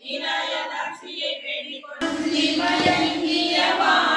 நீலாய தாட்சியை வேண்டிக் கொண்டு செய்வோம்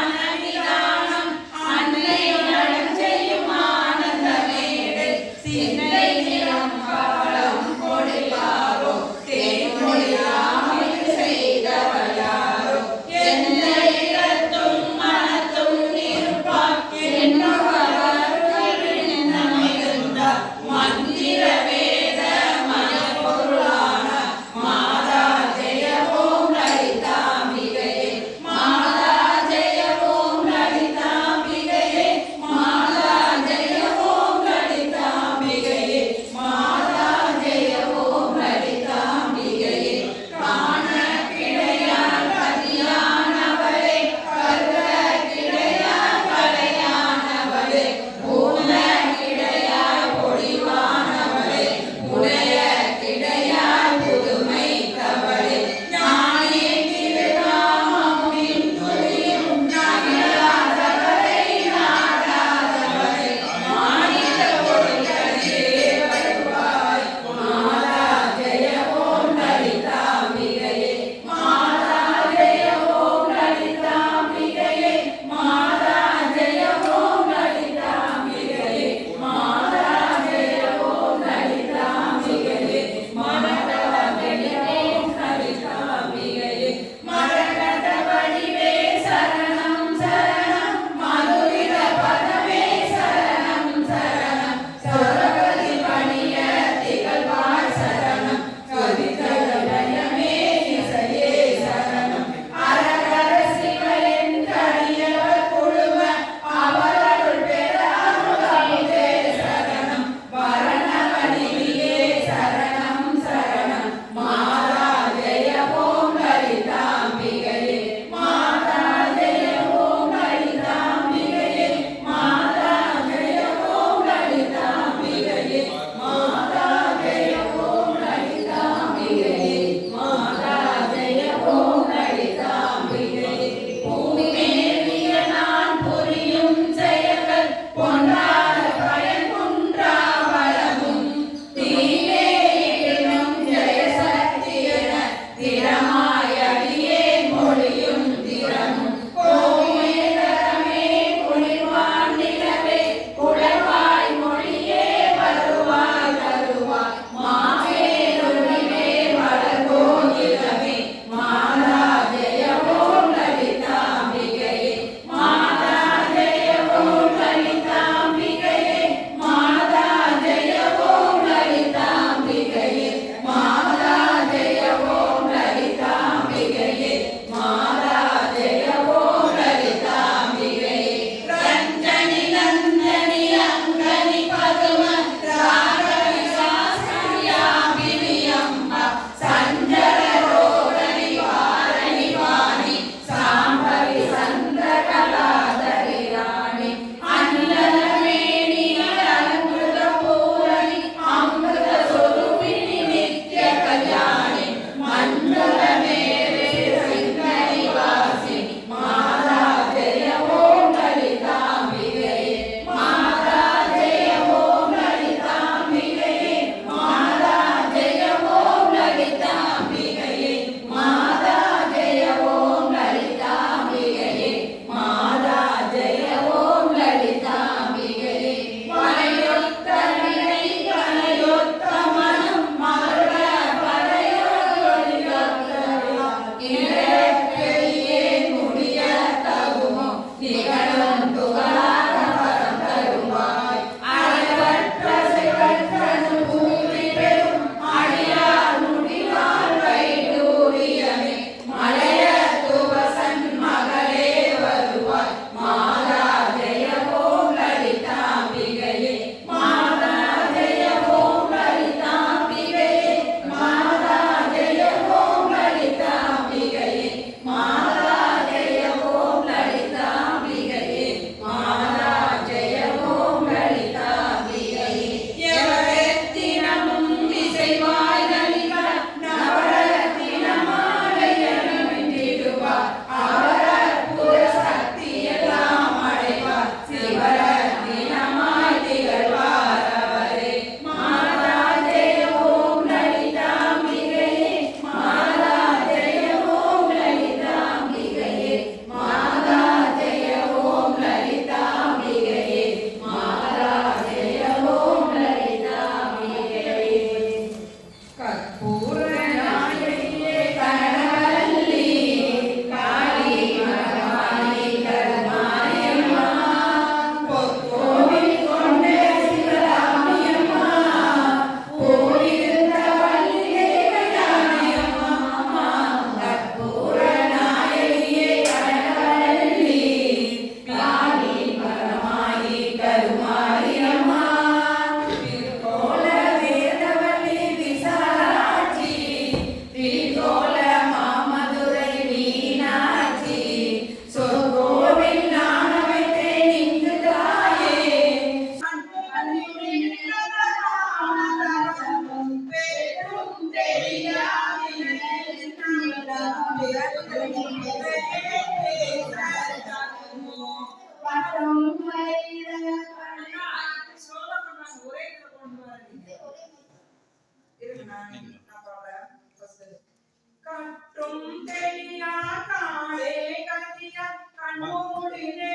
கட்டும் தெரியா காலே கத்தியா கண்ணோடினே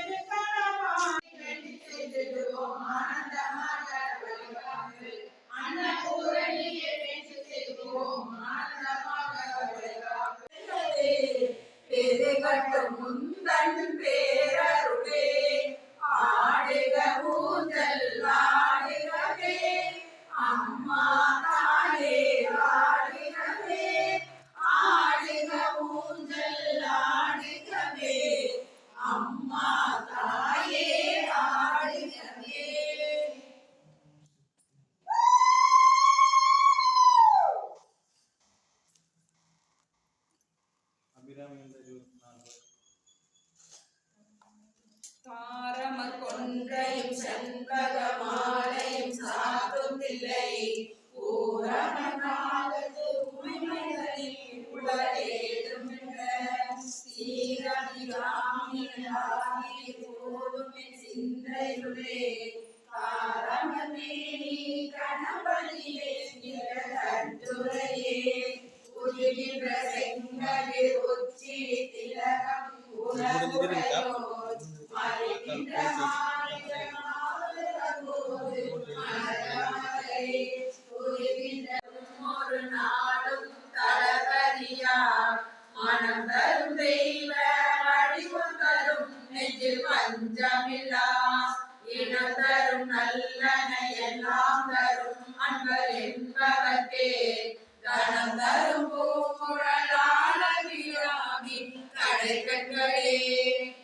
கடற்கண்களே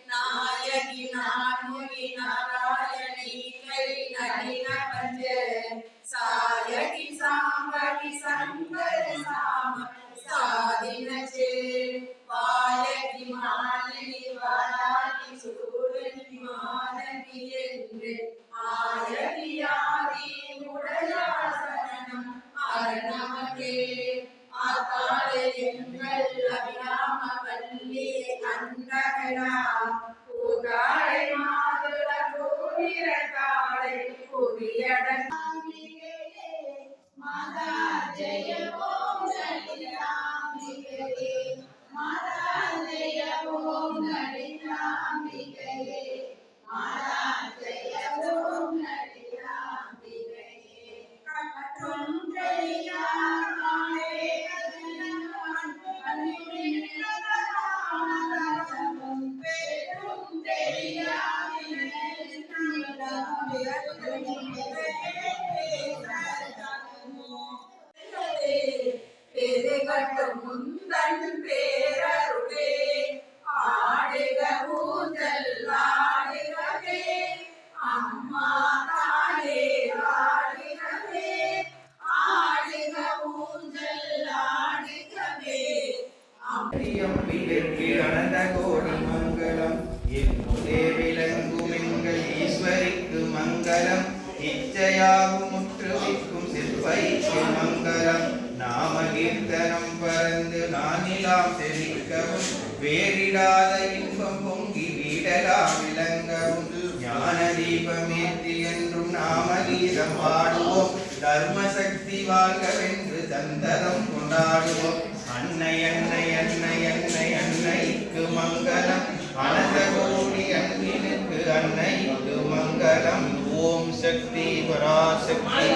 நாயகி நான்முகி நாராயணி கை நளின பஞ்ச சாயகி சாம்பகி சங்கர சாம சாதினச்சே வாயகி மாலினி வாராகி சூரனி மாலனி என்று ஆயகி அரணமகே ஆதார நானிலாம் செழிக்கவும் வேறிடாத இன்பம் பொங்கி வீடலாம் விளங்கவும் ஞான தீபமேற்றி என்றும் நாம கீதம் பாடுவோம். தர்ம சக்தி வாழ்கவென்று சந்ததம் கொண்டாடுவோம். அன்னை அன்னை அன்னை அன்னை அன்னைக்கு மங்களம். அனந்த கோடி அன்பினுக்கு அன்னைக்கு மங்களம். ஓம் சக்தி பராசக்தி.